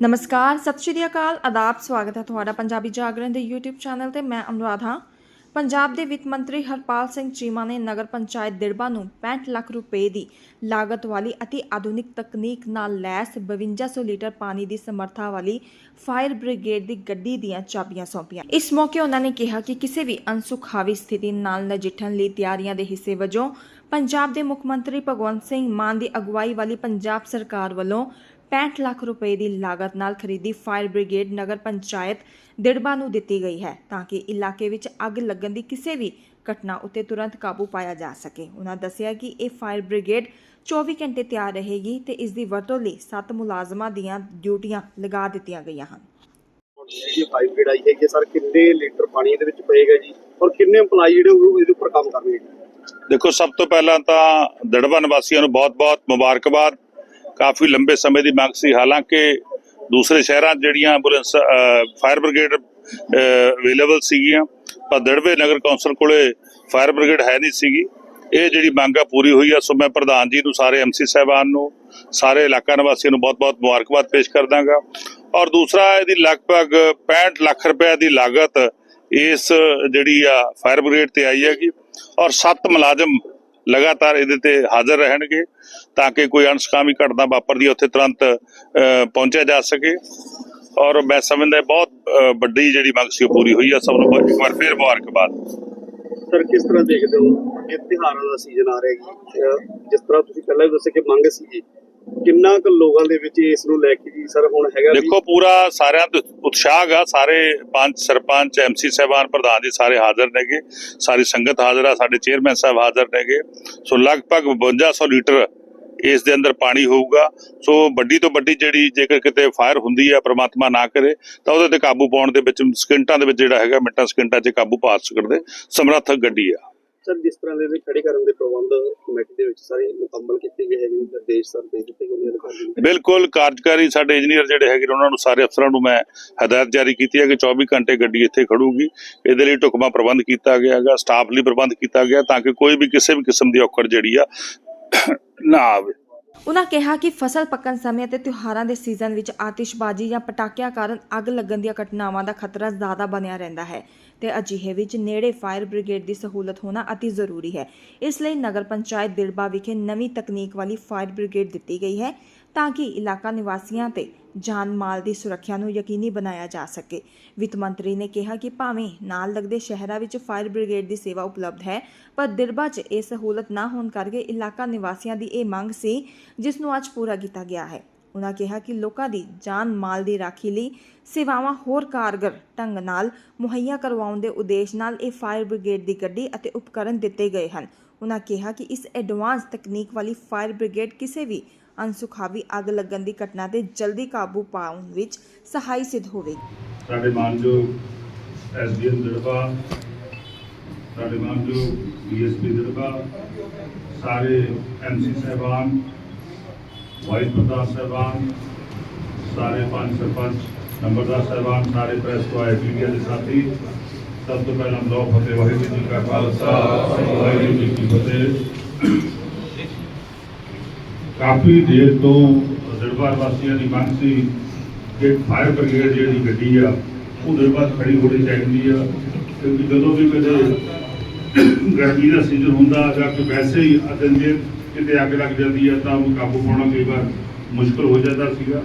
ਨਮਸਕਾਰ, ਸਤਿ ਸ਼੍ਰੀ ਅਕਾਲ, ਆਦਾਬ, ਸਵਾਗਤ ਹੈ ਤੁਹਾਡਾ ਪੰਜਾਬੀ ਜਾਗਰਣ ਦੇ YouTube ਚੈਨਲ ਤੇ, ਮੈਂ ਅਨੁਰਾਧ। ਹਾਂ ਪੰਜਾਬ ਦੇ ਵਿੱਤ ਮੰਤਰੀ ਹਰਪਾਲ ਸਿੰਘ ਚੀਮਾ ਨੇ ਨਗਰ ਪੰਚਾਇਤ ਦਿੜਬਾ ਨੂੰ 65 ਲੱਖ ਰੁਪਏ ਦੀ ਲਾਗਤ ਵਾਲੀ ਅਤੀ ਆਧੁਨਿਕ ਤਕਨੀਕ ਨਾਲ ਲੈਸ 5200 ਲੀਟਰ ਪਾਣੀ ਦੀ ਸਮਰੱਥਾ ਵਾਲੀ ਫਾਇਰ ਬ੍ਰਿਗੇਡ ਦੀ ਗੱਡੀ ਦੀਆਂ ਚਾਬੀਆਂ ਸੌਂਪੀਆਂ। ਇਸ ਮੌਕੇ ਉਹਨਾਂ ਨੇ ਕਿਹਾ ਕਿ ਕਿਸੇ ਵੀ ਅਨਸੁਖਾਵੀ ਸਥਿਤੀ ਨਾਲ ਨਜਿੱਠਣ ਲਈ ਤਿਆਰੀਆਂ ਦੇ ਹਿੱਸੇ ਵਜੋਂ ਪੰਜਾਬ ਦੇ ਮੁੱਖ ਮੰਤਰੀ ਭਗਵੰਤ ਸਿੰਘ ਮਾਨ ਦੀ ਅਗਵਾਈ ਵਾਲੀ ਪੰਜਾਬ ਸਰਕਾਰ ਵੱਲੋਂ 65 ਲੱਖ ਰੁਪਏ ਦੀ ਲਾਗਤ ਨਾਲ ਖਰੀਦੀ ਫਾਇਰ ਬ੍ਰਿਗੇਡ ਨਗਰ ਪੰਚਾਇਤ ਦਿੜਬਾ ਨੂੰ ਦਿੱਤੀ ਗਈ ਹੈ ਤਾਂ ਕਿ ਇਲਾਕੇ ਵਿੱਚ ਅੱਗ ਲੱਗਣ ਦੀ ਕਿਸੇ ਵੀ ਘਟਨਾ ਉੱਤੇ ਤੁਰੰਤ ਕਾਬੂ ਪਾਇਆ ਜਾ ਸਕੇ। ਉਹਨਾਂ ਦੱਸਿਆ ਕਿ ਇਹ ਫਾਇਰ ਬ੍ਰਿਗੇਡ 24 ਘੰਟੇ ਤਿਆਰ ਰਹੇਗੀ ਤੇ ਇਸ ਦੀ ਵਰਤੋਂ ਲਈ 7 ਮੁਲਾਜ਼ਮਾਂ ਦੀਆਂ ਡਿਊਟੀਆਂ ਲਗਾ ਦਿੱਤੀਆਂ ਗਈਆਂ ਹਨ। ਜਿਹੜੀ ਪਾਈਪ ਗੇੜ ਆਈ ਹੈਗੀ ਸਰ ਕਿੰਨੇ ਲੀਟਰ ਪਾਣੀ ਇਹਦੇ ਵਿੱਚ ਪਏਗਾ ਜੀ? ਔਰ ਕਿੰਨੇ EMPLOYE ਜਿਹੜੇ ਉਹ ਇਹਦੇ ਉੱਪਰ ਕੰਮ ਕਰਨਗੇ ਦੇਖੋ ਸਭ ਤੋਂ ਪਹਿਲਾਂ ਤਾਂ ਦੜਬਾ ਨਿਵਾਸੀਆਂ ਨੂੰ ਬਹੁਤ-ਬਹੁਤ ਮੁਬਾਰਕਬਾਦ। ਕਾਫੀ ਲੰਬੇ ਸਮੇਂ ਦੀ ਮੰਗ ਸੀ। ਹਾਲਾਂਕਿ ਦੂਸਰੇ ਸ਼ਹਿਰਾਂ 'ਚ ਜਿਹੜੀਆਂ ਐਂਬੂਲੈਂਸ ਫਾਇਰ ਬ੍ਰਿਗੇਡ ਅਵੇਲੇਬਲ ਸੀਗੀਆਂ, ਪਰ ਦੜਵੇ ਨਗਰ ਕੌਂਸਲ ਕੋਲੇ ਫਾਇਰ ਬ੍ਰਿਗੇਡ ਹੈ ਨਹੀਂ ਸੀਗੀ। ਇਹ ਜਿਹੜੀ ਮੰਗ ਆ ਪੂਰੀ ਹੋਈ ਆ। ਸੋ ਮੈਂ ਪ੍ਰਧਾਨ ਜੀ ਨੂੰ, ਸਾਰੇ ਐਮਸੀ ਸਾਹਿਬਾਨ ਨੂੰ, ਸਾਰੇ ਇਲਾਕਾ ਨਿਵਾਸੀਆਂ ਨੂੰ ਬਹੁਤ-ਬਹੁਤ ਮੁਬਾਰਕਬਾਦ ਪੇਸ਼ ਕਰਦਾਗਾ। ਔਰ ਦੂਸਰਾ, ਇਹਦੀ ਲਗਭਗ 65 ਲੱਖ ਰੁਪਏ ਦੀ ਲਾਗਤ ਇਸ ਜਿਹੜੀ ਆ ਫਾਇਰ ਬ੍ਰਿਗੇਡ ਤੇ ਆਈ ਹੈਗੀ। ਔਰ 7 ਮੁਲਾਜ਼ਮ ਲਗਾਤਾਰ ਇਹਦੇ ਤੇ ਹਾਜ਼ਰ ਰਹਿਣਗੇ ਤਾਂ ਕਿ ਕੋਈ ਅਣਸਕਾਮੀ ਘਟਨਾ ਵਾਪਰਦੀ ਉੱਥੇ ਤੁਰੰਤ ਪਹੁੰਚਿਆ ਜਾ ਸਕੇ। ਔਰ ਮੈਂ ਸਮਝਦਾ ਬਹੁਤ ਵੱਡੀ ਜਿਹੜੀ ਮੰਗ ਸੀ ਉਹ ਪੂਰੀ ਹੋਈ ਆ। ਸਭ ਨੂੰ ਇੱਕ ਵਾਰ ਫੇਰ ਮੁਬਾਰਕਬਾਦ। ਸਰ, ਕਿਸ ਤਰ੍ਹਾਂ ਦੇਖਦੇ ਹੋ? ਇਹ ਤਿਉਹਾਰਾਂ ਦਾ ਸੀਜ਼ਨ ਆ ਰਿਹਾ ਜੀ। ਜਿਸ ਤਰ੍ਹਾਂ ਤੁਸੀਂ ਪਹਿਲਾਂ ਵੀ ਦੱਸਿਆ ਕਿ ਮੰਗ ਸੀ ਕਿੰਨਾ ਕੁ ਲੋਕਾਂ ਦੇ ਵਿੱਚ ਇਸ ਨੂੰ ਲੈ ਕੇ ਜੀ ਸਰ ਹੁਣ ਹੈਗਾ ਦੇਖੋ, ਪੂਰਾ ਸਾਰਿਆਂ ਦਾ ਉਤਸ਼ਾਹ ਆ, ਸਾਰੇ ਪੰਚ ਸਰਪੰਚ ਐਮਸੀ ਸਾਹਿਬਾਨ ਪ੍ਰਧਾਨ ਜੀ ਸਾਰੇ ਹਾਜ਼ਰ ਨੇਗੇ। ਸਾਰੀ ਸੰਗਤ ਹਾਜ਼ਰ ਆ, ਸਾਡੇ ਚੇਅਰਮੈਨ ਸਾਹਿਬ ਹਾਜ਼ਰ ਨੇਗੇ। ਸੋ ਲਗਭਗ 5200 ਲੀਟਰ ਇਸ ਦੇ ਅੰਦਰ ਪਾਣੀ ਹੋਊਗਾ। ਸੋ ਵੱਡੀ ਤੋਂ ਵੱਡੀ ਜਿਹੜੀ ਜੇਕਰ ਕਿਤੇ ਫਾਇਰ ਹੁੰਦੀ ਹੈ ਪ੍ਰਮਾਤਮਾ ਨਾ ਕਰੇ, ਤਾਂ ਉਹਦੇ ਤੇ ਕਾਬੂ ਪਾਉਣ ਦੇ ਵਿੱਚ ਸਕਿੰਟਾਂ ਦੇ ਵਿੱਚ ਜਿਹੜਾ ਹੈਗਾ, ਮਿੰਟਾਂ ਸਕਿੰਟਾਂ 'ਚ ਕਾਬੂ ਪਾ ਸਕਦੇ। ਸਮਰੱਥ ਗੱਡੀ ਆ। ਸਰ, ਜਿਸ ਤਰ੍ਹਾਂ ਦੇ ਖੜੇ ਕਰਨ ਦੇ ਪ੍ਰਬੰਧ ਕਮੇਟੀ ਦੇ ਵਿੱਚ ਸਾਰੇ ਮੁਕੰਮਲ ਕੀਤੇ ਗਏ ਹੈਗੇ ਨਿਰਦੇਸ਼ ਸਰ ਦੇ ਦਿੱਤੇ ਗਏ ਨੇ ਅਧਿਕਾਰੀਆਂ ਨੂੰ ਬਿਲਕੁਲ, ਕਾਰਜਕਾਰੀ ਸਾਡੇ ਇੰਜੀਨੀਅਰ ਜਿਹੜੇ ਹੈਗੇ ਉਹਨਾਂ ਨੂੰ ਸਾਰੇ ਅਫਸਰਾਂ ਨੂੰ ਮੈਂ ਹਦਾਇਤ ਜਾਰੀ ਕੀਤੀ ਹੈ ਕਿ 24 ਘੰਟੇ ਗੱਡੀ ਇੱਥੇ ਖੜੂਗੀ। ਇਹਦੇ ਲਈ ਢੁਕਮਾ ਪ੍ਰਬੰਧ ਕੀਤਾ ਗਿਆ ਹੈਗਾ ਸਟਾਫ ਲਈ ਪ੍ਰਬੰਧ ਕੀਤਾ ਗਿਆ ਤਾਂ ਕਿ ਕੋਈ ਵੀ ਕਿਸੇ ਵੀ ਕਿਸਮ ਦੀ ਔਕੜ ਜਿਹੜੀ ਆ ਨਾ ਆਵੇ। ਉਹਨਾਂ ਕਿਹਾ ਕਿ ਫਸਲ ਪੱਕਣ ਸਮੇਂ ਅਤੇ ਤਿਉਹਾਰਾਂ ਦੇ ਸੀਜ਼ਨ ਵਿੱਚ ਆਤਿਸ਼ਬਾਜ਼ੀ ਜਾਂ ਪਟਾਕਿਆਂ ਕਾਰਨ ਅੱਗ ਲੱਗਣ ਦੀਆਂ ਘਟਨਾਵਾਂ ਦਾ ਖਤਰਾ ਜ਼ਿਆਦਾ ਬਣਿਆ ਰਹਿੰਦਾ ਹੈ ਤੇ ਅਜਿਹੇ ਵਿੱਚ ਨੇੜੇ ਫਾਇਰ ਬ੍ਰਿਗੇਡ ਦੀ ਸਹੂਲਤ ਹੋਣਾ ਅਤੀ ਜ਼ਰੂਰੀ ਹੈ। ਇਸ ਲਈ ਨਗਰ ਪੰਚਾਇਤ ਦਿਲਬਾ ਵਿਖੇ ਨਵੀਂ ਤਕਨੀਕ ਵਾਲੀ ਫਾਇਰ ਬ੍ਰਿਗੇਡ ਦਿੱਤੀ ਗਈ ਹੈ। ਤਾਂ ਕਿ ਇਲਾਕਾ ਨਿਵਾਸੀਆਂ ਤੇ ਜਾਨ ਮਾਲ ਦੀ ਸੁਰੱਖਿਆ ਨੂੰ ਯਕੀਨੀ ਬਣਾਇਆ ਜਾ ਸਕੇ। ਵਿੱਤ ਮੰਤਰੀ ਨੇ ਕਿਹਾ ਕਿ ਭਾਵੇਂ ਨਾਲ ਲੱਗਦੇ ਸ਼ਹਿਰਾਂ ਵਿੱਚ ਫਾਇਰ ਬ੍ਰਿਗੇਡ ਦੀ ਸੇਵਾ ਉਪਲਬਧ ਹੈ, ਪਰ ਦਿਰਬਾ 'ਚ ਇਹ ਸਹੂਲਤ ਨਾ ਹੋਣ ਕਰਕੇ ਇਲਾਕਾ ਨਿਵਾਸੀਆਂ ਦੀ ਇਹ ਮੰਗ ਸੀ, ਜਿਸ ਨੂੰ ਅੱਜ ਪੂਰਾ ਕੀਤਾ ਗਿਆ ਹੈ। ਉਹਨਾਂ ਕਿਹਾ ਕਿ ਲੋਕਾਂ ਦੀ ਜਾਨ ਮਾਲ ਦੀ ਰਾਖੀ ਲਈ ਸੇਵਾਵਾਂ ਹੋਰ ਕਾਰਗਰ ਢੰਗ ਨਾਲ ਮੁਹੱਈਆ ਕਰਵਾਉਣ ਦੇ ਉਦੇਸ਼ ਨਾਲ ਇਹ ਫਾਇਰ ਬ੍ਰਿਗੇਡ ਦੀ ਗੱਡੀ ਅਤੇ ਉਪਕਰਨ ਦਿੱਤੇ ਗਏ ਹਨ। ਉਹਨਾਂ ਕਿਹਾ ਕਿ ਇਸ ਐਡਵਾਂਸ ਤਕਨੀਕ ਵਾਲੀ ਫਾਇਰ ਬ੍ਰਿਗੇਡ ਕਿਸੇ ਵੀ ਅਨਸੁਖਾਵੀ ਅੱਗ ਲੱਗਣ ਦੀ ਘਟਨਾ ਤੇ ਜਲਦੀ ਕਾਬੂ ਪਾਉਣ ਵਿੱਚ ਸਹਾਈ ਸਿੱਧ ਹੋਵੇਗੀ ਸਾਡੇ ਮਾਨਯੋਗ ਐਸਡੀਐਮ ਦੜਬਾ ਸਾਡੇ ਮਾਨਯੋਗ ਡੀਐਸਪੀ ਦੜਬਾ ਸਾਰੇ ਐਮਸੀ ਸਾਹਿਬਾਨ, ਵਾਈਸ ਪ੍ਰਧਾਨ ਸਾਹਿਬਾਨ, ਸਾਰੇ ਪੰਜ ਸਰਪੰਚ, ਨੰਬਰਦਾਰ ਸਾਹਿਬਾਨ, ਸਾਰੇ ਪ੍ਰੈਸ ਤੋਂ ਆਏ ਮੀਡੀਆ ਦੇ ਸਾਥੀ, ਸਭ ਤੋਂ ਪਹਿਲਾਂ ਦੋ ਫਤਿਹ ਵਾਹਿਗੁਰੂ ਜੀ ਕਾ ਖਾਲਸਾ, ਵਾਹਿਗੁਰੂ ਜੀ ਕੀ ਫਤਿਹ। ਕਾਫੀ ਦੇਰ ਤੋਂ ਦਰਬਾਰ ਵਾਸੀਆਂ ਦੀ ਮੰਗ ਸੀ ਕਿ ਫਾਇਰ ਬ੍ਰਿਗੇਡ ਜਿਹੜੀ ਗੱਡੀ ਆ, ਉਹ ਦਰਬਾਰ ਖੜੀ ਹੋਣੀ ਚਾਹੀਦੀ ਆ, ਕਿਉਂਕਿ ਜਦੋਂ ਵੀ ਕਦੇ ਗਰਮੀ ਦਾ ਸੀਜ਼ਨ ਹੁੰਦਾ ਜਾਂ ਕਿ ਵੈਸੇ ਹੀ ਅਦਨ ਕਿਤੇ ਅੱਗ ਲੱਗ ਜਾਂਦੀ ਆ, ਤਾਂ ਉਹ ਕਾਬੂ ਪਾਉਣਾ ਕਈ ਵਾਰ ਮੁਸ਼ਕਲ ਹੋ ਜਾਂਦਾ ਸੀਗਾ।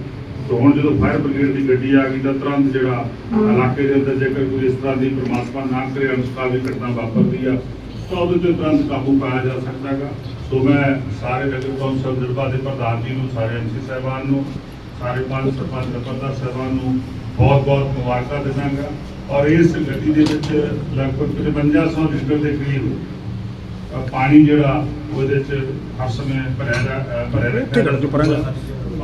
ਤਾਂ ਹੁਣ ਜਦੋਂ ਫਾਇਰ ਬ੍ਰਿਗੇਡ ਦੀ ਗੱਡੀ ਆ ਗਈ, ਤਾਂ ਤੁਰੰਤ ਜਿਹੜਾ ਇਲਾਕੇ ਦੇ ਅੰਦਰ ਜੇਕਰ ਕੋਈ ਇਸ ਤਰ੍ਹਾਂ ਦੀ ਪਰਮਾਤਮਾ ਨਾ ਕਰੇ ਅਨੁਸਾਰ ਦੀ ਘਟਨਾ ਵਾਪਰਦੀ ਆ, ਤਾਂ ਉਹਦੇ ਤੇ ਤੁਰੰਤ ਕਾਬੂ ਪਾਇਆ ਜਾ ਸਕਦਾ ਹੈਗਾ। ਸੋ ਮੈਂ ਸਾਰੇ ਨਗਰ ਕੌਂਸਲ ਦਰਬਾਰ ਦੇ ਪ੍ਰਧਾਨ ਜੀ ਨੂੰ ਸਾਰੇ ਐਮਸੀ ਸਾਹਿਬਾਨ ਨੂੰ ਸਾਰੇ ਪੰਜ ਸਰਪੰਚ ਨੰਬਰਦਾਰ ਸਾਹਿਬਾਨ ਨੂੰ ਬਹੁਤ ਬਹੁਤ ਮੁਬਾਰਕਾਂ ਦਿੰਦਾਗਾ ਔਰ ਇਸ ਗੱਡੀ ਦੇ ਵਿੱਚ ਲਗਭਗ 5500 ਲੀਟਰ ਦੇ ਕਰੀਬ ਪਾਣੀ ਜਿਹੜਾ ਉਹਦੇ ਚ ਹਰ ਸਮੇਂ ਭਰਿਆ ਭਰਿਆ ਰਹਿੰਦਾ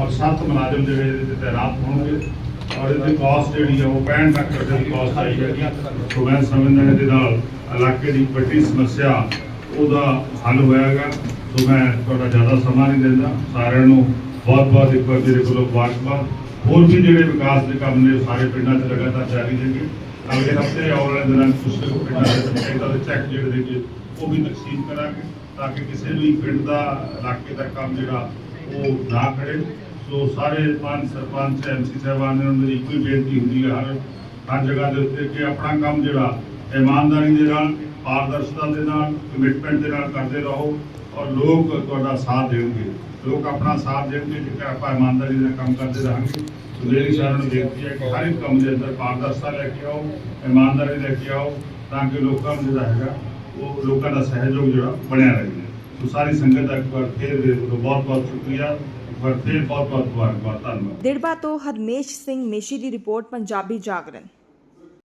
ਔਰ ਸੱਤ ਮੁਲਾਜ਼ਮ ਜਿਹੜੇ ਇਹਦੇ ਤੇ ਤੈਨਾਤ ਹੋਣਗੇ। ਔਰ ਇਹਦੀ ਕਾਸਟ ਜਿਹੜੀ ਆ ਉਹ 65 ਲੱਖ ਰੁਪਏ ਦੀ ਕਾਸਟ ਆਈ ਹੈ ਸੋ ਮੈਂ ਸਮਝਦਾ ਇਹਦੇ ਨਾਲ ਇਲਾਕੇ ਦੀ ਵੱਡੀ ਸਮੱਸਿਆ ਉਹਦਾ ਹੱਲ ਹੋਇਆਗਾ। ਸੋ ਮੈਂ ਤੁਹਾਡਾ ਜ਼ਿਆਦਾ ਸਮਾਂ ਨਹੀਂ ਦਿੰਦਾ। ਸਾਰਿਆਂ ਨੂੰ ਬਹੁਤ ਬਹੁਤ ਇੱਕ ਵਾਰ ਮੇਰੇ ਕੋਲੋਂ ਮੁਬਾਰਕਬਾਦ। ਹੋਰ ਵੀ ਜਿਹੜੇ ਵਿਕਾਸ ਦੇ ਕੰਮ ਨੇ, ਉਹ ਸਾਰੇ ਪਿੰਡਾਂ 'ਚ ਲਗਾਤਾਰ ਜਾਰੀ ਰਹਿਣਗੇ। ਅਗਲੇ ਹਫ਼ਤੇ ਆਉਣ ਵਾਲੇ ਦਿਨਾਂ 'ਚ ਕੁਝ ਪਿੰਡਾਂ ਦੇ ਪੰਚਾਇਤਾਂ ਦੇ ਚੈੱਕ ਜਿਹੜੇ ਦੇਗੇ ਉਹ ਵੀ ਤਕਸੀਮ ਕਰਾਂਗੇ ਤਾਂ ਕਿ ਕਿਸੇ ਵੀ ਪਿੰਡ ਦਾ ਇਲਾਕੇ ਦਾ ਕੰਮ ਜਿਹੜਾ, ਉਹ ਨਾ ਖੜੇ। ਸੋ ਸਾਰੇ ਪੰਜ ਸਰਪੰਚ ਐਮਸੀ ਸਾਹਿਬਾਨ ਨੇ ਉਹਨਾਂ ਦੀ ਇੱਕੋ ਹੀ ਬੇਨਤੀ ਹੁੰਦੀ ਹੈ ਹਰ ਹਰ ਜਗ੍ਹਾ ਦੇ ਉੱਤੇ ਕਿ ਆਪਣਾ ਕੰਮ ਜਿਹੜਾ ਇਮਾਨਦਾਰੀ ਦੇ ਨਾਲ, ਪਾਰਦਰਸ਼ਤਾ ਦੇ ਨਾਲ ਕਮਿਟਮੈਂਟ ਦੇ ਨਾਲ ਕਰਦੇ ਰਹੋ। ਔਰ ਲੋਕ ਤੁਹਾਡਾ ਸਾਥ ਦੇਣਗੇ। ਲੋਕ ਆਪਣਾ ਸਾਥ ਦੇਣਗੇ ਜੇਕਰ ਆਪਾਂ ਇਮਾਨਦਾਰੀ ਨਾਲ ਕੰਮ ਕਰਦੇ ਰਹਾਂਗੇ। ਸੋ ਮੇਰੀ ਸਾਰਿਆਂ ਨੂੰ ਬੇਨਤੀ ਹੈ ਕਿ ਹਰ ਇੱਕ ਕੰਮ ਦੇ ਅੰਦਰ ਪਾਰਦਰਸ਼ਤਾ ਲੈ ਕੇ ਆਓ, ਇਮਾਨਦਾਰੀ ਲੈ ਕੇ ਆਓ, ਤਾਂ ਕਿ ਲੋਕਾਂ ਨੂੰ ਜਿਹੜਾ ਹੈਗਾ, ਉਹ ਲੋਕਾਂ ਦਾ ਸਹਿਯੋਗ ਜਿਹੜਾ ਬਣਿਆ ਰਹੇ। ਸੋ ਸਾਰੀ ਸੰਗਤ ਦਾ ਇੱਕ ਵਾਰ ਫੇਰ ਬਹੁਤ ਬਹੁਤ ਸ਼ੁਕਰੀਆ। ਇੱਕ ਵਾਰ ਫੇਰ ਬਹੁਤ ਬਹੁਤ ਧੰਨਵਾਦ। ਦੇੜਬਾ ਤੋਂ ਹਰਮੇਸ਼ ਸਿੰਘ ਮੇਸ਼ੀ ਦੀ ਰਿਪੋਰਟ, ਪੰਜਾਬੀ ਜਾਗਰਣ।